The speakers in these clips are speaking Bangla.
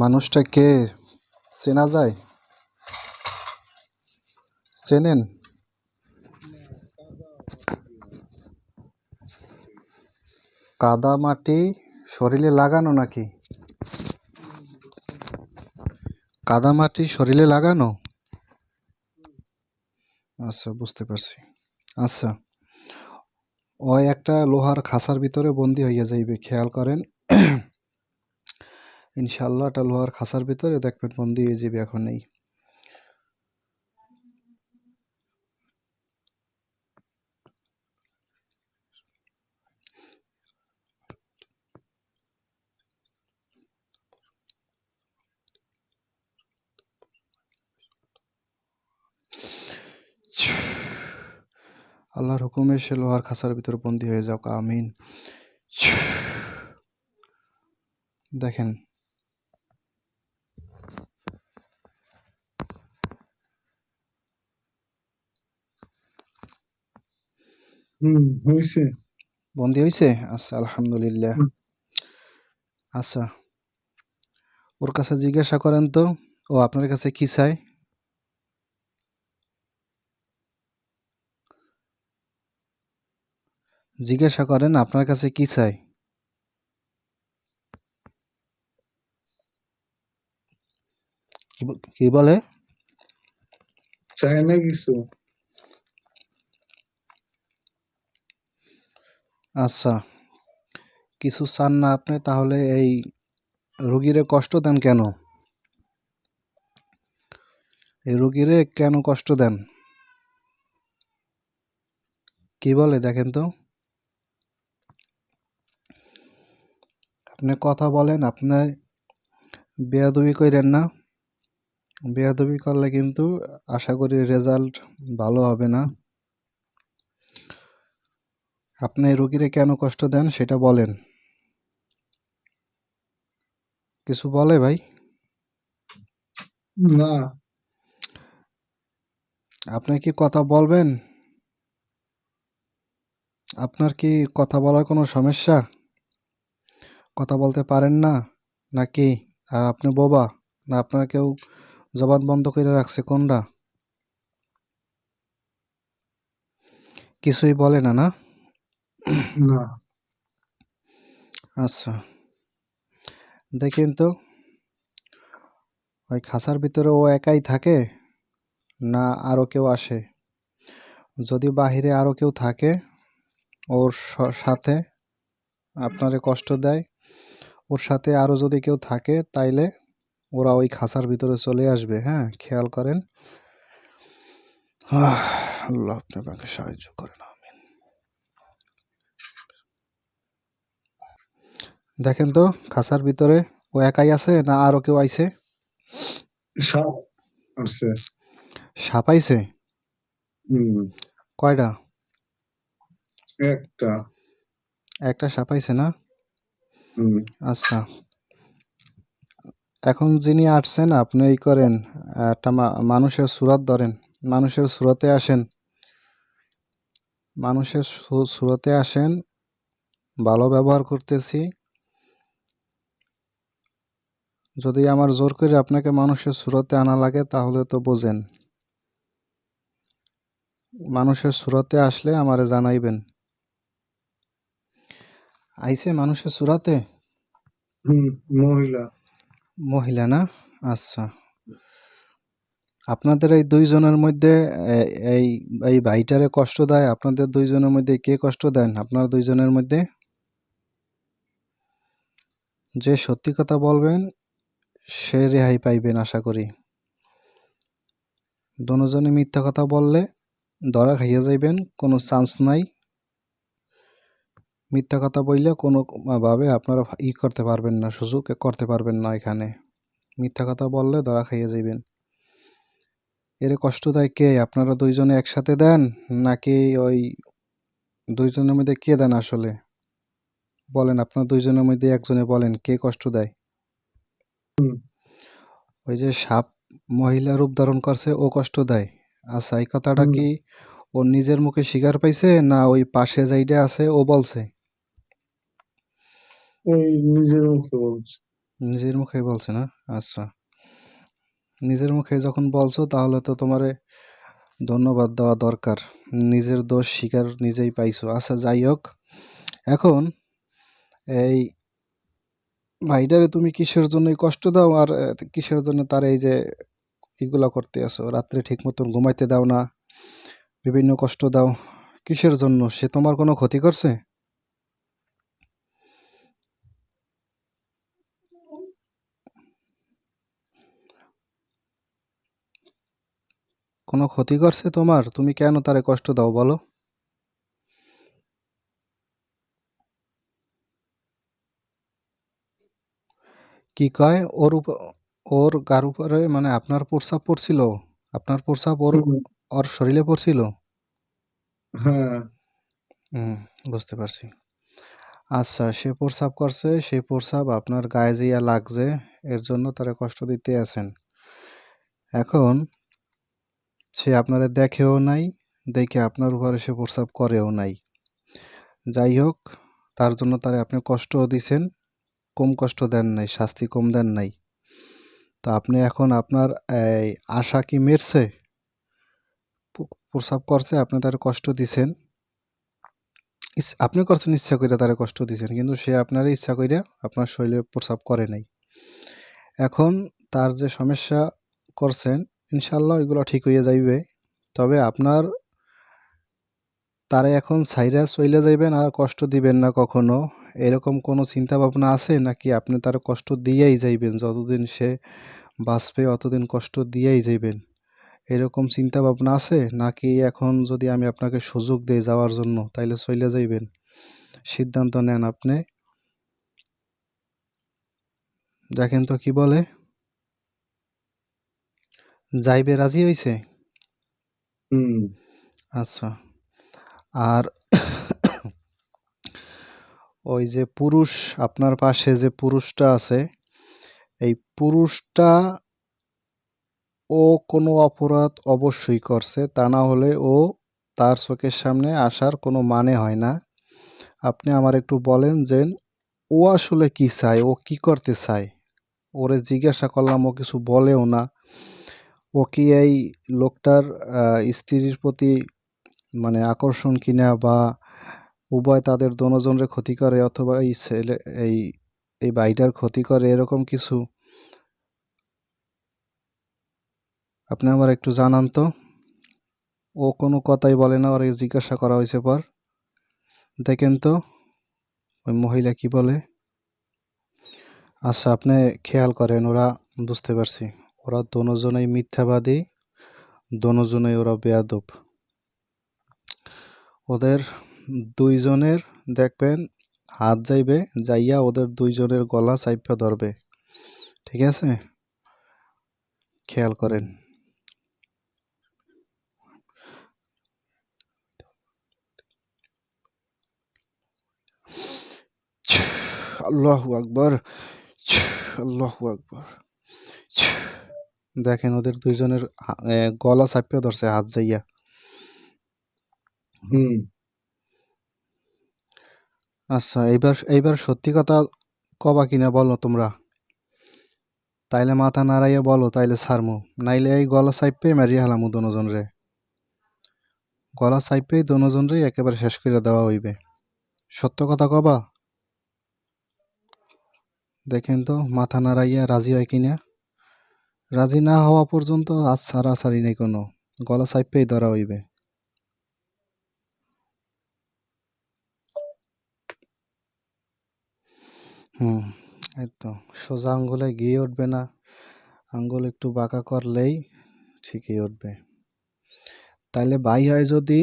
মানুষটা কে চেনা যায়? চেনেন? কাদা মাটি শরীরে লাগানো নাকি? কাদা মাটি শরীরে লাগানো? আচ্ছা বুঝতে পারছি। আচ্ছা ওই একটা লোহার খাসার ভিতরে বন্দি হইয়া যাইবে, খেয়াল করেন। ইনশাল্লাহ একটা লোহার খাঁচার ভিতরে দেখবেন বন্দি হয়ে যাবে এখন এখনই আল্লাহর হুকুমে সে লোহার খাঁচার ভিতরে বন্দি হয়ে যাও আমিন। দেখেন হুম বন্দি হয়েছে আচ্ছা আলহামদুলিল্লাহ। হুম। আচ্ছা ওর কাছে জিজ্ঞাসা করেন তো ও আপনার কাছে কি চায়? জিজ্ঞাসা করেন আপনার কাছে কি চাই কি কি বলে? চায় না কিছু। আচ্ছা কিছু চান না আপনি, তাহলে এই রুগীরে কষ্ট দেন কেন? এই রুগীরে কেন কষ্ট দেন? কি বলে, দেখেন তো। আপনি কথা বলেন, আপনি বেয়াদবি করেন না। বেয়াদবি করলে কিন্তু আশা করি রেজাল্ট ভালো হবে না। আপনি রুগীরে কেন কষ্ট দেন সেটা বলেন। কিছু বলে ভাই? না। আপনি কি কথা বলবেন? আপনার কি কথা বলার কোনো সমস্যা? কথা বলতে পারেন না? নাকি আর আপনি বোবা? না আপনার কেউ জবান বন্ধ করে রাখছে কোনটা? কিছুই বলে না না? আচ্ছা। দেখেন তো, ওই খাঁচার ভিতরে ও একাই থাকে না আরও কেউ আসে? যদি বাহিরে আরও কেউ থাকে, ওর সাথে আপনারে কষ্ট দেয়, ওর সাথে আরও যদি কেউ থাকে, তাইলে ওরা ওই খাঁচার ভিতরে চলে আসবে হ্যাঁ? খেয়াল করেন। আল্লাহ আপনি আমাকে সাহায্য করেন দেখেন তো খাঁচার ভিতরে ও একাই আছে না আরও কেউ আইছে? সাপ আছে। সাপ আইছে? কয়টা? একটা। একটা সাপ আইছে না? আচ্ছা। এখন যিনি আসছেন আপনি এই করেন একটা মানুষের সুরত ধরেন। মানুষের সুরতে আসেন। মানুষের সুরতে আসেন। ভালো ব্যবহার করতেছি। যদি আমার জোর করে আপনাকে মানুষের সুরতে আনা লাগে তাহলে তো বোঝেন। মানুষের সুরতে আসলে আমারে জানাইবেন। আইছে মানুষের সুরাতে? মহিলা। মহিলা না? আচ্ছা। আপনাদের এই দুইজনের মধ্যে এই এই ভাইটারে কষ্ট দেয় আপনাদের দুইজনের মধ্যে কে কষ্ট দেন? আপনার দুইজনের মধ্যে? যে সত্যি কথা বলবেন সে রেহাই পাইবেন আশা করি। দুজনে মিথ্যা কথা বললে ধরা খাইয়া যাইবেন, কোনো চান্স নাই। মিথ্যা কথা বললে কোনো ভাবে আপনারা ই করতে পারবেন না, সুযোগ করতে পারবেন না এখানে। মিথ্যা কথা বললে ধরা খাইয়া যাইবেন। এর কষ্ট দেয় কে? আপনারা দুইজনে একসাথে দেন, নাকি ওই দুইজনের মধ্যে কে দেন আসলে? বলেন, আপনার দুইজনের মধ্যে একজনে বলেন, কে কষ্ট দেয়? হুম। ওই যে সাপ মহিলা রূপ ধারণ করছে ও কষ্ট দেয়। আচ্ছা এই কথাটা হুম। কি ও নিজের মুখে স্বীকার পাইছে না ওই পাশে যাইটা আছে ও বলছে? নিজের মুখে বলছে। নিজের মুখে বলছে না? আচ্ছা। নিজের মুখে যখন বলছো তাহলে তো তোমারে ধন্যবাদ দেওয়া দরকার। নিজের দোষ স্বীকার নিজেই পাইছো। আচ্ছা যাই হোক। এখন এই ভাইটারে তুমি কিসের জন্য কষ্ট দাও আর কিসের জন্য তার এই যে এগুলা করতে আসো রাত্রে ঠিক মতন ঘুমাইতে দাও না, বিভিন্ন কষ্ট দাও, কিসের জন্য? সে তোমার কোনো ক্ষতি করছে? কোনো ক্ষতি করছে তোমার? তুমি কেন তারে কষ্ট দাও বলো? কি কয়? ওর উপ- ওর গার উপরে মানে আপনার প্রস্রাব পড়ছিল? আপনার প্রস্রাব ওর হুম, ওর শরীরে পড়ছিল? হ্যাঁ। হুম বুঝতে পারছি। আচ্ছা সে প্রস্রাব করছে সেই প্রস্রাব আপনার গায়ে যেয়া লাগছে এর জন্য তারা কষ্ট দিতে আছেন। এখন সে আপনারে দেখেও নাই দেখে আপনার উপরে সে প্রস্রাব করেও নাই। যাই হোক তার জন্য তারা আপনি কষ্টও দিছেন। কম কষ্ট দেন নাই, শাস্তি কম দেন নাই। তো আপনি এখন আপনার, এই আশা কি মেরছে প্রসাব করছে, আপনি তার কষ্ট দিছেন। আপনি করছেন, ইচ্ছা করে তারা কষ্ট দিছেন, কিন্তু সে আপনার ইচ্ছা করে আপনার শরীরে প্রসাব করে নাই। এখন তার যে সমস্যা করছেন ইনশাল্লাহ এগুলো ঠিক হয়ে যাইবে। তবে আপনার তারা এখন সাইরা চলে যাইবেন আর কষ্ট দিবেন না কখনো। এরকম কোনো চিন্তা ভাবনা আছে? নাকি আপনি তার কষ্ট দিয়েই যাইবেন? যতদিন সে বাঁচবে অতদিন কষ্ট দিয়েই যাইবেন। এরকম চিন্তা ভাবনা আছে? নাকি এখন যদি আমি আপনাকে সুযোগ দেই যাওয়ার জন্য তাইলে চলে যাইবেন? সিদ্ধান্ত নেন আপনি। দেখেন তো কি বলে? যাইবে রাজি হইছে? হুম। আচ্ছা। আর ওই যে পুরুষ, আপনার পাশে যে পুরুষটা আছে, এই পুরুষটা ও কোনো অপরাধ অবশ্যই করছে, তা না হলে ও তার চোখের সামনে আসার কোনো মানে হয় না। আপনি আমার একটু বলেন যে, ও আসলে কি চায়? ও কি করতে চায়? ওরে জিজ্ঞাসা করলাম, ও কিছু বলেও না। ও কি এই লোকটার স্ত্রীর প্রতি মানে আকর্ষণ কিনা বা উভয় তাদের দনোজনের ক্ষতি করে অথবা এই ছেলে, এই এই ভাইটার ক্ষতি করে, এরকম কিছু? আপনি আমার একটু জানান তো। ও কোনো কথাই বলে না, ওরে জিজ্ঞাসা করা হয়েছে পর। দেখেন তো, ওই মহিলা কি বলে? আচ্ছা আপনি খেয়াল করেন, ওরা, বুঝতে পারছি। ওরা দনোজনেই মিথ্যাবাদী, দনোজনেই ওরা বেয়াদব। ওদের দুইজনের দেখবেন হাত যাইবে, যাইয়া ওদের দুইজনের গলা চাইপা ধরবে। ঠিক আছে? খেয়াল করেন। আল্লাহু আকবার আল্লাহু আকবার। দেখেন ওদের দুইজনের গলা চাপিয়ে ধরছে হাত যাইয়া। হুম। আচ্ছা এইবার এইবার সত্যি কথা কবা কিনা বলো তোমরা। তাইলে মাথা নাড়াইয়া বলো, তাইলে ছাড়মু। নাইলে এই গলা চাইপে মারিয়া হালামু দনোজন রে গলা চাইপেই দনোজন রে একেবারে শেষ করে দেওয়া হইবে। সত্য কথা কবা? দেখেন তো, মাথা নাড়াইয়া রাজি হয় কিনা? রাজি না হওয়া পর্যন্ত আজ ছাড়া ছাড়ি নেই কোনো। গলা চাইপেই ধরা হইবে। হুম তো। সোজা আঙ্গুলে গিয়ে উঠবে না। আঙ্গুল একটু বাঁকা করলেই ঠিকই উঠবে। তাইলে ভাই হয় যদি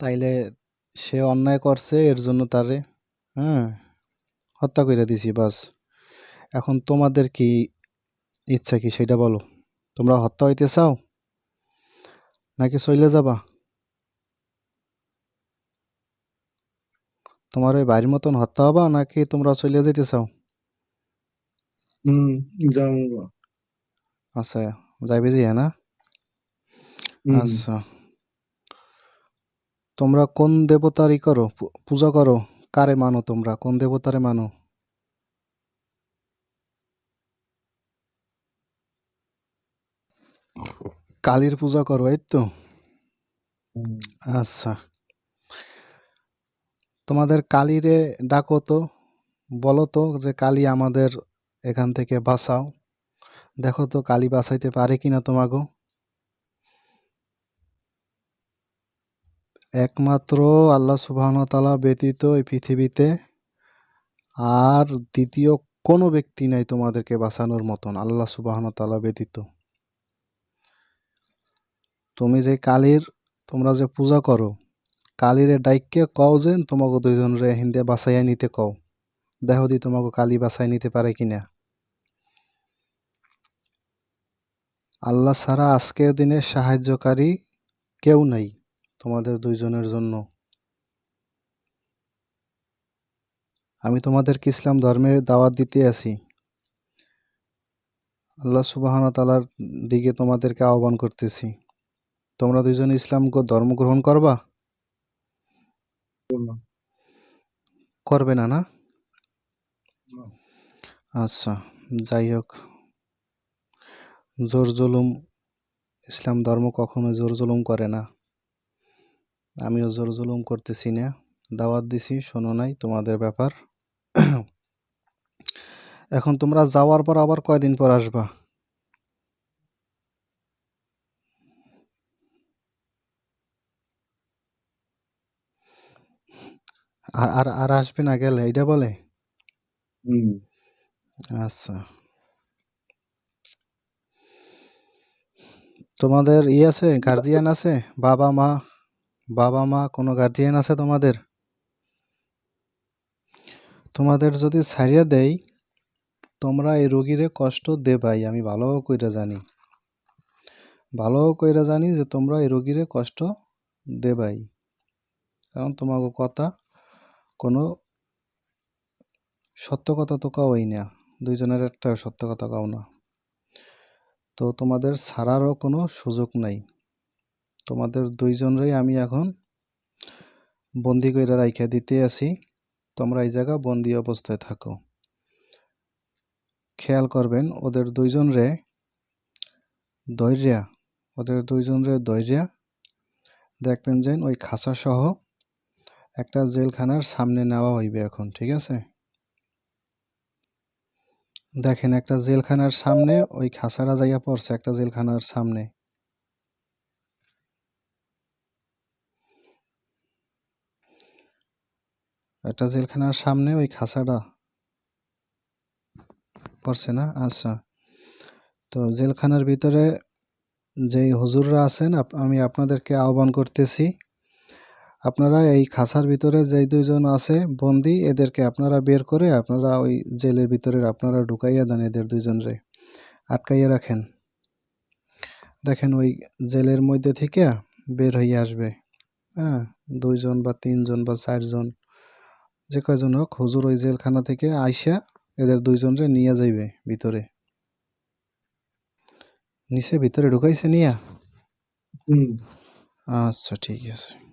তাইলে সে অন্যায় করছে, এর জন্য তারে হ্যাঁ হত্যা করে দিছি, বাস। এখন তোমাদের কি ইচ্ছা কি, সেটা বলো। তোমরা হত্যা হইতে চাও? নাকি চলে যাবা? তোমার ওই বাড়ির মতন হত্যা হবা নাকি তোমরা চলে যেতে চাও? হুম যাব আচ্ছা যাইবে যে না? হুম। আচ্ছা। তোমরা কোন দেবতারই করো? পু- পূজা করো? কারে মানো তোমরা? কোন দেবতারে মানো? কালীর পূজা করো এই তো? হুম। আচ্ছা। তোমাদের কালীরে ডাকো তো, বলো তো যে কালী আমাদের এখান থেকে বাঁচাও। দেখো তো কালী বাঁচাইতে পারে কিনা তোমাগো। একমাত্র আল্লাহ তাআলা ব্যতীত এই পৃথিবীতে আর দ্বিতীয় কোনো ব্যক্তি নাই তোমাদেরকে বাঁচানোর মতন, আল্লাহ সুবহানাহু ওয়া ব্যতীত। তুমি যে কালীর, তোমরা যে পূজা করো কালীরে ডাইককে কও যে, তোমাকে দুইজন রে হিন্দে বাঁচাইয়া নিতে কও। দেখো দি তোমাকে কালী বাঁচাই নিতে পারে কিনা। আল্লাহ ছাড়া আজকের দিনে সাহায্যকারী কেউ নাই তোমাদের দুইজনের জন্য। আমি তোমাদেরকে ইসলাম ধর্মের দাওয়াত দিতে আছি। আল্লাহ সুবাহন তালার দিকে তোমাদেরকে আহ্বান করতেছি। তোমরা দুইজন ইসলাম ধর্ম গ্রহণ করবা? করবে। না না। আচ্ছা যাই হোক। জোর জুলুম ইসলাম ধর্ম কখনো জোর জুলুম করে না। আমিও জোর জুলুম করতেছি না। দাওয়াত দিছি শোনো নাই তোমাদের ব্যাপার। এখন তোমরা যাওয়ার পর আবার কয়দিন পর আসবা? আর আর আর আসবে না গেলে এইটা বলে? হুম। আচ্ছা। তোমাদের ই আছে গার্জিয়ান আছে? বাবা মা বাবা মা কোনো গার্জিয়ান আছে তোমাদের? তোমাদের যদি ছাড়িয়ে দেই তোমরা এই রোগীরে কষ্ট দেবাই আমি ভালো কইরা জানি। ভালো কইরা জানি যে তোমরা এই রোগীরে কষ্ট দেবাই। কারণ তোমাকে কথা কোনো সত্য কথা তো কাওই না। দুইজনের একটা সত্য কথা কাও না। তো তোমাদের ছাড়ারও কোনো সুযোগ নাই। তোমাদের দুইজনেরই আমি এখন বন্দি কইরা রাইখা দিতে আছি। তোমরা এই জায়গা বন্দি অবস্থায় থাকো। খেয়াল করবেন, ওদের দুইজন রে দৈর্যা ওদের দুইজন রে দৈর্যা দেখবেন যে ওই খাঁচা সহ একটা জেলখানার সামনে নেওয়া হইবে এখন, ঠিক আছে? দেখেন, একটা জেলখানার সামনে, ওই খাঁচাটা যাইয়া পড়ছে একটা জেলখানার সামনে। একটা জেলখানার সামনে ওই খাসাটা পড়ছে না? আচ্ছা। তো জেলখানার ভিতরে যেই হুজুররা আছেন আমি আপনাদেরকে আহ্বান করতেছি আপনারা এই খাঁচার ভিতরে যেই দুইজন আছে বন্দি এদেরকে আপনারা বের করে আপনারা ওই জেলের ভিতরে আপনারা ঢুকাইয়া দেন এদের দুইজনরে। আটকাইয়া রাখেন। দেখেন ওই জেলের মধ্যে থেকে বের হয়ে আসবে। হ্যাঁ দুইজন বা তিনজন বা চারজন যে কয়জন হোক হুজুর ওই জেলখানা থেকে আইসা এদের দুইজনরে নিয়ে যাইবে ভিতরে। নিচে ভিতরে ঢুকাইছে নিয়া? আচ্ছা ঠিক আছে।